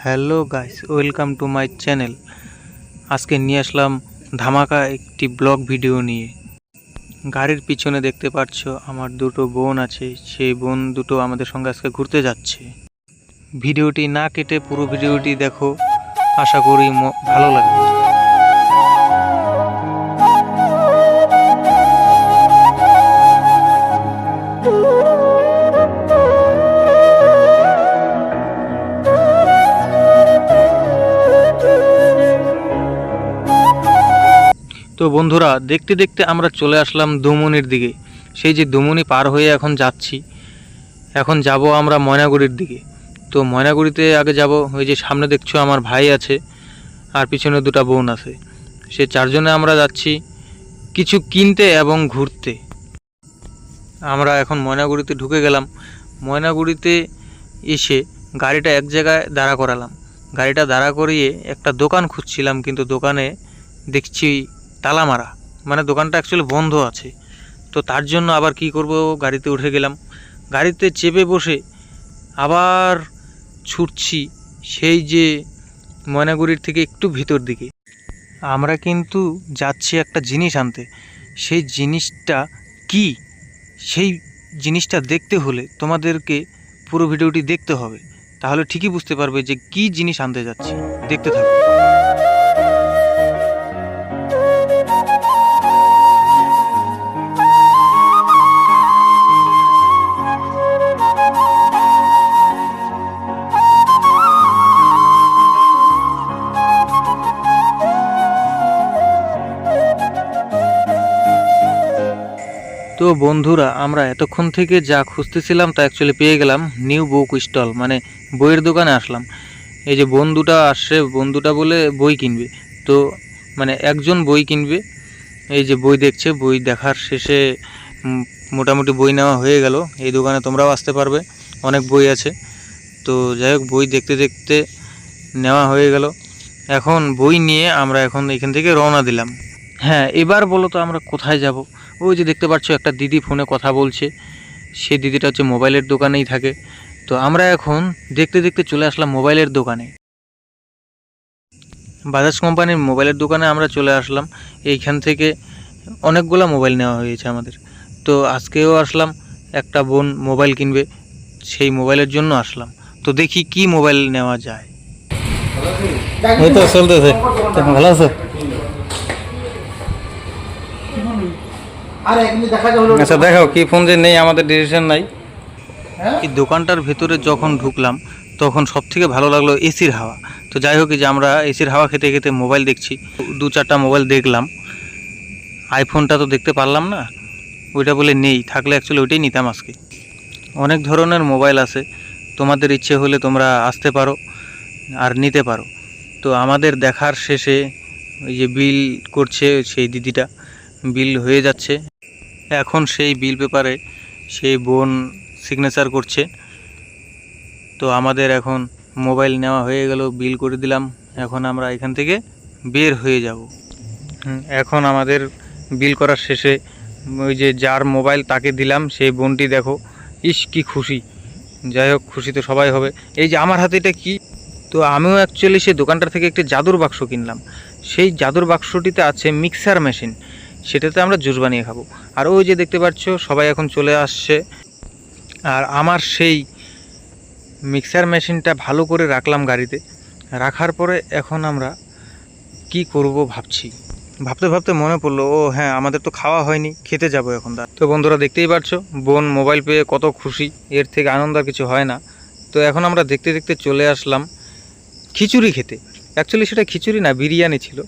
Hello guys, welcome to my channel. আজকে নিয়ে আসলাম ধামাকা একটি ব্লগ ভিডিও নিয়ে। গাড়ির পিছনে দেখতে পাচ্ছ আমার দুটো বোন আছে, সেই বোন দুটো আমাদের সঙ্গে আজকে ঘুরতে যাচ্ছে। ভিডিওটি না কেটে পুরো ভিডিওটি দেখো, আশা করি ভালো লাগবে। তো বন্ধুরা, দেখতে দেখতে আমরা চলে আসলাম দুমনির দিকে। সেই যে দুমনি পার হয়ে এখন যাচ্ছি, এখন যাব আমরা ময়নাগুড়ির দিকে। তো ময়নাগুড়িতে আগে যাব, ওই যে সামনে দেখছ আমার ভাই আছে, আর পিছনে দুটো বোন আছে। সে চারজনে আমরা যাচ্ছি কিছু কিনতে এবং ঘুরতে। আমরা এখন ময়নাগুড়িতে ঢুকে গেলাম। ময়নাগুড়িতে এসে গাড়িটা এক জায়গায় দাঁড়া করালাম। গাড়িটা দাঁড়া করিয়ে একটা দোকান খুঁজছিলাম, কিন্তু দোকানে দেখছি তালা মারা। মানে দোকানটা অ্যাকচুয়ালি বন্ধ আছে। তো তার জন্য আবার কি করব? গাড়িতে উঠে গেলাম। গাড়িতে চেপে বসে আবার ছুটছি সেই যে ময়নাগুড়ির থেকে একটু ভিতর দিকে। আমরা কিন্তু যাচ্ছি একটা জিনিস আনতে। সেই জিনিসটা কি? সেই জিনিসটা দেখতে হলে তোমাদেরকে পুরো ভিডিওটি দেখতে হবে। তাহলে ঠিকই বুঝতে পারবে যে কি জিনিস আনতে যাচ্ছি। দেখতে থাকো। তো বন্ধুরা, আমরা এতক্ষণ থেকে যা খুঁজতেছিলাম তা অ্যাকচুয়ালি পেয়ে গেলাম নিউ বুক স্টল মানে বইয়ের দোকানে আসলাম। এই যে বন্ধুটা আসছে, বন্ধুটা বলে বই কিনবে। তো মানে একজন বই কিনবে। এই যে বই দেখছে, বই দেখার শেষে মোটামুটি বই নেওয়া হয়ে গেল। এই দোকানে তোমরাও আসতে পারবে, অনেক বই আছে। তো যাই হোক, বই দেখতে দেখতে নেওয়া হয়ে গেল। এখন বই নিয়ে আমরা এখন এখান থেকে রওনা দিলাম। হ্যাঁ এবার বলো তো আমরা কোথায় যাব? ওই যে দেখতে পাচ্ছ, একটা দিদি ফোনে কথা বলছে। সেই দিদিটা হচ্ছে মোবাইলের দোকানেই থাকে। তো আমরা এখন দেখতে দেখতে চলে আসলাম মোবাইলের দোকানে। বাজাজ কোম্পানির মোবাইলের দোকানে আমরা চলে আসলাম। এইখান থেকে অনেকগুলো মোবাইল নেওয়া হয়েছে আমাদের। তো আজকেও আসলাম, একটা বোন মোবাইল কিনবে, সেই মোবাইলের জন্য আসলাম। তো দেখি কি মোবাইল নেওয়া যায়। ভালো আছো? দেখা আচ্ছা দেখাও কি ফোন যে নেই আমাদের ডিসিশন নাই। হ্যাঁ? এই দোকানটার ভিতরে যখন ঢুকলাম তখন সব থেকে ভালো লাগল এসির হাওয়া। তো যাই হোক যে আমরা এসির হাওয়া খেতে খেতে মোবাইল দেখছি দু চারটা মোবাইল দেখলাম। আইফোনটা তো দেখতে পারলাম না ওইটা বলে নেই থাকলে অ্যাকচুয়ালি ওইটাই নিতাম আজকে। অনেক ধরনের মোবাইল আছে তোমাদের ইচ্ছে হলে তোমরা আসতে পারো আর নিতে পারো। তো আমাদের দেখার শেষে ওই যে বিল করছে সেই দিদিটা বিল হয়ে যাচ্ছে। এখন সেই বিল পেপারে সেই বোন সিগনেচার করছে। তো আমাদের এখন মোবাইল নেওয়া হয়ে গেল বিল করে দিলাম। এখন আমরা এখান থেকে বের হয়ে যাব। এখন আমাদের বিল করার শেষে ওই যে যার মোবাইল তাকে দিলাম, সেই বোনটি দেখো, ইস কি খুশি। যাই হোক, খুশি তো সবাই হবে। এই যে আমার হাতে এটা কি? তো আমিও অ্যাকচুয়ালি সেই দোকানটার থেকে একটি জাদুর বাক্স কিনলাম। সেই জাদুর বাক্সটিতে আছে মিক্সার মেশিন সেটাতে আমরা জুস বানিয়ে খাব। আর ওই যে দেখতে পাচ্ছ, সবাই এখন চলে আসছে। আর আমার সেই মিক্সার মেশিনটা ভালো করে রাখলাম গাড়িতে। রাখার পরে এখন আমরা কি করব ভাবছি। ভাবতে ভাবতে মনে পড়ল, ও হ্যাঁ আমাদের তো খাওয়া হয়নি, খেতে যাব এখন দা। তো বন্ধুরা দেখতেই পারছ বোন মোবাইল পেয়ে কত খুশি, এর থেকে আনন্দ আর কিছু হয় না। তো এখন আমরা দেখতে দেখতে চলে আসলাম খিচুড়ি খেতে। অ্যাকচুয়ালি সেটা খিচুড়ি না, বিরিয়ানি ছিল।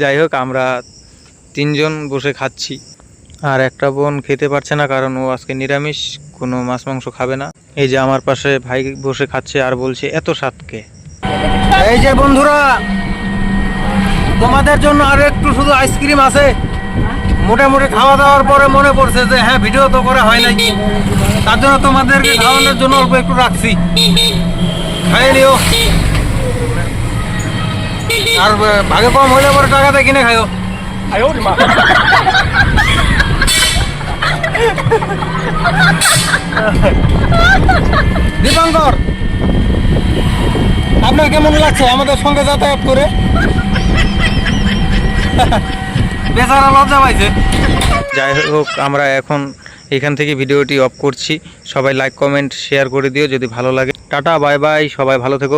যাই হোক, আমরা তিনজন বসে খাচ্ছি। আর একটা বোন খেতে পারছে না কারণ ও আজকে নিরামিষ, কোনো মাছ মাংস খাবে না। এই যে আমার পাশে ভাই বসে খাচ্ছে আর বলছে, এত স্বাদকে এই যে বন্ধুরা, তোমাদের জন্য আর একটু শুধু আইসক্রিম আছে। মোটামুটি খাওয়া দাওয়ার পরে মনে পড়ছে যে হ্যাঁ ভিডিও তো করা হয় নাই। তার জন্য তোমাদেরকে খাওয়ানোর জন্য অল্প একটু রাখছি। খাইয়ে নিও। আর ভাগে কম হইলে পরে টাকাতে কিনে খাইও। দীপঙ্কর আপনার কেমন লাগছে? আমাদের সঙ্গে যাতায়াত করে? বেচারা লজ্জা পাইছে। যাই হোক আমরা এখন এখান থেকে ভিডিওটি অফ করছি। সবাই লাইক কমেন্ট শেয়ার করে দিও যদি ভালো লাগে। টাটা বাই বাই সবাই ভালো থেকো।